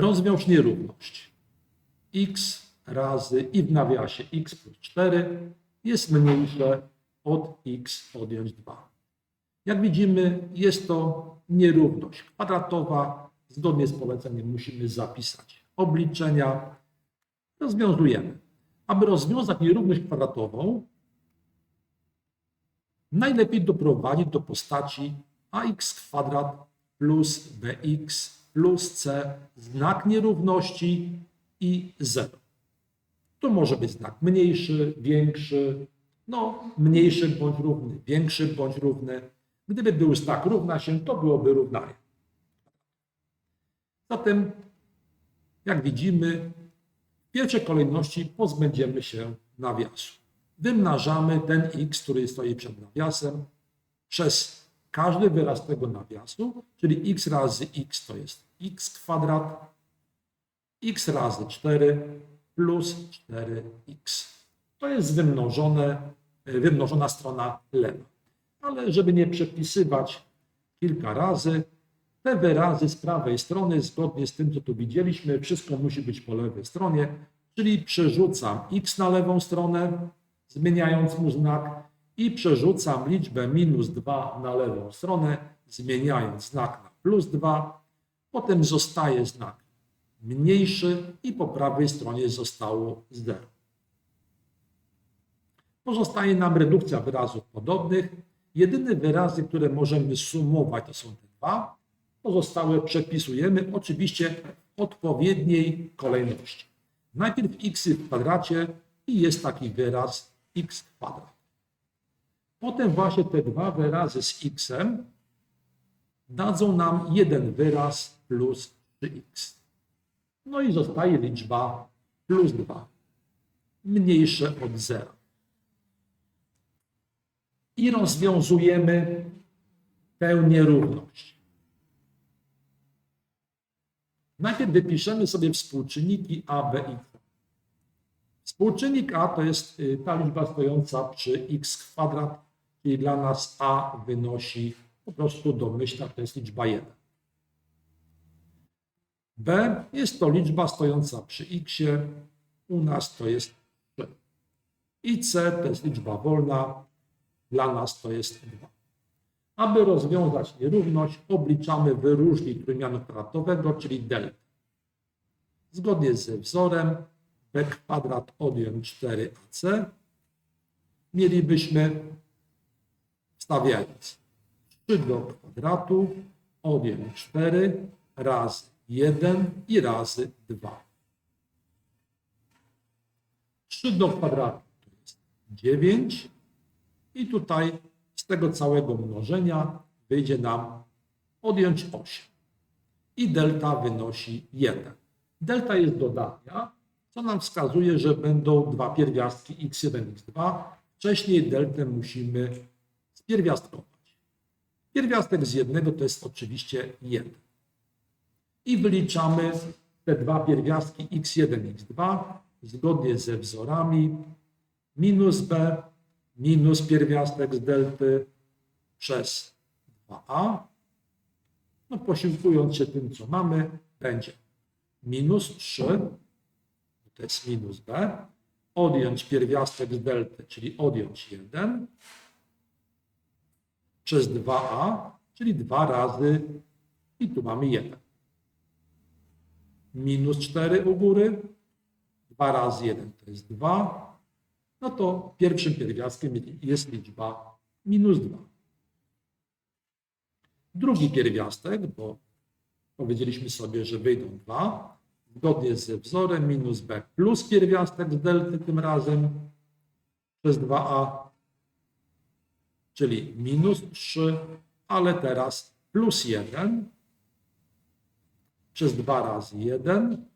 Rozwiąż nierówność. x razy i w nawiasie x plus 4 jest mniejsze od x odjąć 2. Jak widzimy, jest to nierówność kwadratowa. Zgodnie z poleceniem musimy zapisać obliczenia. Rozwiązujemy. Aby rozwiązać nierówność kwadratową, najlepiej doprowadzić do postaci ax kwadrat plus bx plus c znak nierówności i 0. To może być znak mniejszy, większy, no mniejszy bądź równy, większy bądź równy. Gdyby był znak równa się, to byłoby równanie. Zatem, jak widzimy, w pierwszej kolejności pozbędziemy się nawiasu. Wymnażamy ten x, który stoi przed nawiasem, przez każdy wyraz tego nawiasu, czyli x razy x to jest x kwadrat, x razy 4 plus 4x. To jest wymnożone, wymnożona strona lewa. Ale żeby nie przepisywać kilka razy, te wyrazy z prawej strony, zgodnie z tym, co tu widzieliśmy, wszystko musi być po lewej stronie, czyli przerzucam x na lewą stronę, zmieniając mu znak i przerzucam liczbę minus 2 na lewą stronę, zmieniając znak na plus 2. Potem zostaje znak mniejszy i po prawej stronie zostało 0. Pozostaje nam redukcja wyrazów podobnych. Jedyne wyrazy, które możemy sumować, to są te dwa. Pozostałe przepisujemy oczywiście w odpowiedniej kolejności. Najpierw x w kwadracie i jest taki wyraz x kwadrat. Potem właśnie te dwa wyrazy z x dadzą nam jeden wyraz plus 3x. No i zostaje liczba plus 2, mniejsze od 0. I rozwiązujemy tę nierówność. Najpierw wypiszemy sobie współczynniki a, b c. Współczynnik a to jest y, ta liczba stojąca przy x kwadrat, czyli dla nas a wynosi po prostu domyślna, to jest liczba 1. b jest to liczba stojąca przy x, u nas to jest 3. I c to jest liczba wolna, dla nas to jest 2. Aby rozwiązać nierówność, obliczamy wyróżnik trójmianu kwadratowego, czyli delta. Zgodnie ze wzorem b kwadrat odjąć 4ac mielibyśmy stawiając 3 do kwadratu odjąć 4 razy 1 i razy 2. 3 do kwadratu to jest 9 i tutaj z tego całego mnożenia wyjdzie nam odjąć 8. I delta wynosi 1. Delta jest dodatnia, co nam wskazuje, że będą dwa pierwiastki x1, x2. Wcześniej deltę musimy spierwiastkować. Pierwiastek z jednego to jest oczywiście 1. I wyliczamy te dwa pierwiastki x1, x2 zgodnie ze wzorami minus b minus pierwiastek z delty przez 2a. No posiłkując się tym, co mamy, będzie minus 3, to jest minus b, odjąć pierwiastek z delty, czyli odjąć 1, przez 2a, czyli 2 razy i tu mamy 1. Minus 4 u góry, 2 razy 1 to jest 2, no to pierwszym pierwiastkiem jest liczba minus 2. Drugi pierwiastek, bo powiedzieliśmy sobie, że wyjdą 2, zgodnie ze wzorem minus b plus pierwiastek z delty tym razem przez 2a, czyli minus 3, ale teraz plus 1 przez 2 razy 1.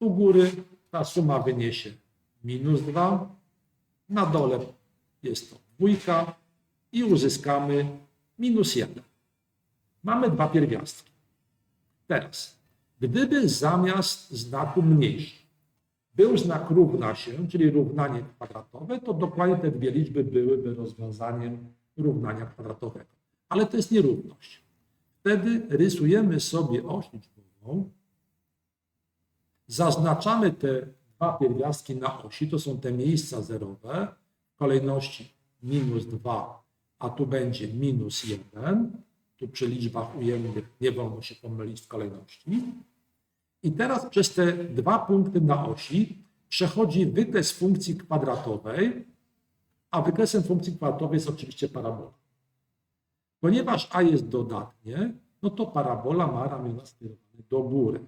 U góry ta suma wyniesie minus 2, na dole jest to dwójka i uzyskamy minus 1. Mamy dwa pierwiastki. Teraz, gdyby zamiast znaku mniejszy był znak równa się, czyli równanie kwadratowe, to dokładnie te dwie liczby byłyby rozwiązaniem równania kwadratowego. Ale to jest nierówność. Wtedy rysujemy sobie oś liczbową Zaznaczamy te dwa pierwiastki na osi, to są te miejsca zerowe w kolejności minus 2, a tu będzie minus 1. Tu przy liczbach ujemnych nie wolno się pomylić w kolejności. I teraz przez te dwa punkty na osi przechodzi wykres funkcji kwadratowej, a wykresem funkcji kwadratowej jest oczywiście parabola. Ponieważ a jest dodatnie, no to parabola ma ramiona skierowane do góry.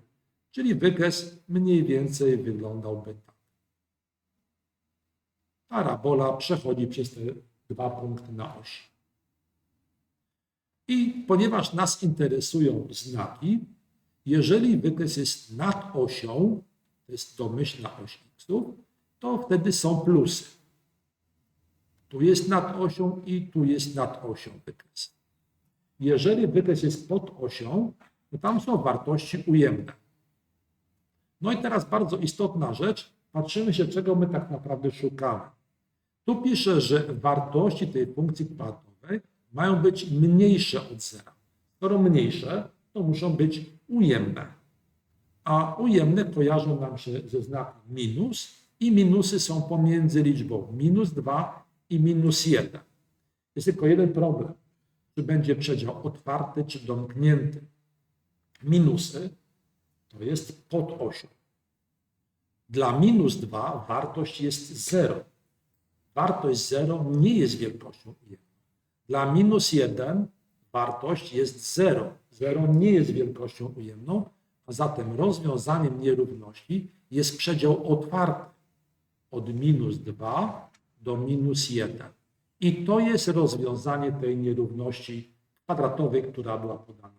Czyli wykres mniej więcej wyglądałby tak. Parabola przechodzi przez te dwa punkty na osi. I ponieważ nas interesują znaki, jeżeli wykres jest nad osią, to jest domyślna oś x, to wtedy są plusy. Tu jest nad osią i tu jest nad osią wykres. Jeżeli wykres jest pod osią, to tam są wartości ujemne. No i teraz bardzo istotna rzecz, patrzymy się, czego my tak naprawdę szukamy. Tu pisze, że wartości tej funkcji kwadratowej mają być mniejsze od zera. Skoro mniejsze, to muszą być ujemne. A ujemne kojarzą nam się ze znakiem minus i minusy są pomiędzy liczbą minus 2 i minus 1. Jest tylko jeden problem. Czy będzie przedział otwarty, czy domknięty. Minusy to jest pod osią. Dla minus 2 wartość jest 0. Wartość 0 nie jest wielkością ujemną. Dla minus 1 wartość jest 0. 0 nie jest wielkością ujemną, a zatem rozwiązaniem nierówności jest przedział otwarty od minus 2 do minus 1. I to jest rozwiązanie tej nierówności kwadratowej, która była podana